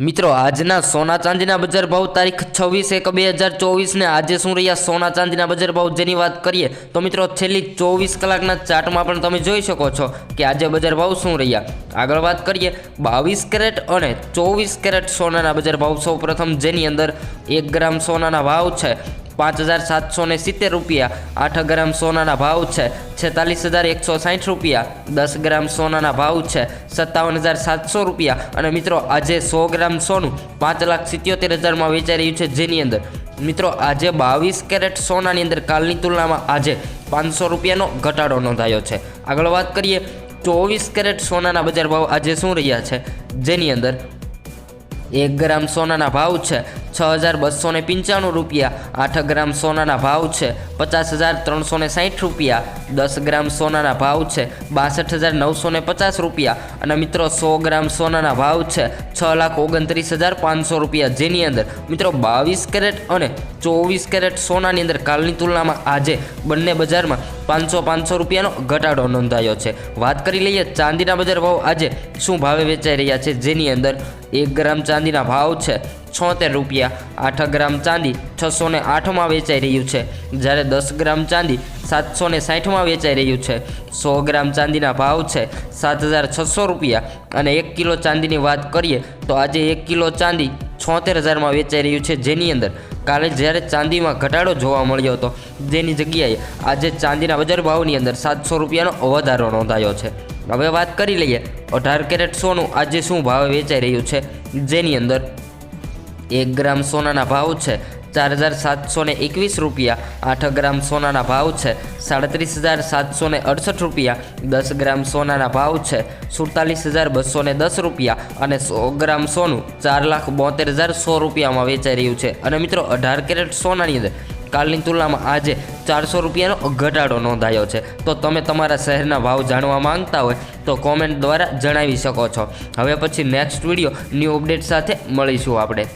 મિત્રો, આજના સોના ચાંદીના બજાર ભાવ તારીખ છવ્વીસ એક બે હજાર ચોવીસને આજે શું રહ્યા સોના ચાંદીના બજાર ભાવ જેની વાત કરીએ તો મિત્રો, છેલ્લી ચોવીસ કલાકના ચાર્ટમાં પણ તમે જોઈ શકો છો કે આજે બજાર ભાવ શું રહ્યા. આગળ વાત કરીએ, બાવીસ કેરેટ અને ચોવીસ કેરેટ સોનાના બજાર ભાવ. સૌ પ્રથમ જેની અંદર એક ગ્રામ સોનાના ભાવ છે પાંચ હજાર સાતસો ને સિત્તેર રૂપિયા. આઠ ગ્રામ સોનાના ભાવ છે. છેતાલીસ હજાર એકસો સાઠ રૂપિયા. દસ ગ્રામ સોનાના ભાવ છે. સત્તાવન હજાર સાતસો રૂપિયા. અને મિત્રો, આજે સો ગ્રામ સોનું પાંચ લાખ સિત્યોતેર હજારમાં વેચાઈ રહ્યું છે જેની અંદર. મિત્રો, આજે બાવીસ કેરેટ સોનાની અંદર કાલની તુલનામાં આજે પાંચસો રૂપિયાનો ઘટાડો નોંધાયો છે. આગળ વાત કરીએ, ચોવીસ કેરેટ સોનાના બજાર ભાવ આજે શું રહ્યા છે? જેની અંદર એક ગ્રામ સોનાના ભાવ છે. છ હજાર બસો ને પંચાણું રૂપિયા. આઠ ગ્રામ સોનાના ભાવ છે પચાસ હજાર ત્રણસો ને સાઠ રૂપિયા. દસ ગ્રામ સોનાના ભાવ છે બાસઠ હજાર નવસો ને પચાસ રૂપિયા. અને મિત્રો, સો ગ્રામ સોનાના ભાવ છે છ લાખ ઓગણત્રીસ હજાર પાંચસો રૂપિયા. જેની અંદર મિત્રો, બાવીસ કેરેટ અને ચોવીસ કેરેટ સોનાની અંદર કાલની તુલનામાં આજે બંને બજારમાં પાંચસો પાંચસો રૂપિયાનો ઘટાડો નોંધાયો છે. વાત કરી લઈએ ચાંદીના બજાર ભાવ. આજે શું ભાવે વેચાઈ રહ્યા છે? જેની અંદર એક ગ્રામ ચાંદીના ભાવ છે છોતેર રૂપિયા. આઠ ગ્રામ ચાંદી છસો ને આઠમાં વેચાઈ રહ્યું છે. જ્યારે દસ ગ્રામ ચાંદી સાતસો ને સાઠમાં વેચાઈ રહ્યું છે. સો ગ્રામ ચાંદીના ભાવ છે સાત હજાર છસો રૂપિયા. અને એક કિલો ચાંદીની વાત કરીએ તો આજે એક કિલો ચાંદી છોતેર હજારમાં વેચાઈ રહ્યું છે જેની અંદર. કાલે જ્યારે ચાંદીમાં ઘટાડો જોવા મળ્યો હતો જેની જગ્યાએ આજે ચાંદીના બજાર ભાવની અંદર સાતસો રૂપિયાનો વધારો નોંધાયો છે. હવે વાત કરી લઈએ અઢાર કેરેટ સોનું આજે શું ભાવે વેચાઈ રહ્યું છે જેની અંદર એક ગ્રામ સોનાના ભાવ છે. ચાર હજાર સાતસો ને એકવીસ રૂપિયા. આઠ ગ્રામ સોનાના ભાવ છે. સાડત્રીસ હજાર સાતસો ને અડસઠ રૂપિયા. દસ ગ્રામ સોનાના ભાવ છે. સુડતાલીસ હજાર બસો ને દસ રૂપિયા અને સો ગ્રામ સોનું ચાર લાખ બોતેર હજાર સો રૂપિયામાં વેચાઈ રહ્યું છે. અને મિત્રો, અઢાર કેરેટ સોનાની અંદર કાલની તુલનામાં આજે ચારસો રૂપિયાનો ઘટાડો નોંધાયો છે. તો તમે તમારા શહેરના ભાવ જાણવા માંગતા હોય તો કોમેન્ટ દ્વારા જણાવી શકો છો. હવે પછી નેક્સ્ટ વીડિયો ન્યૂ અપડેટ સાથે મળીશું આપણે.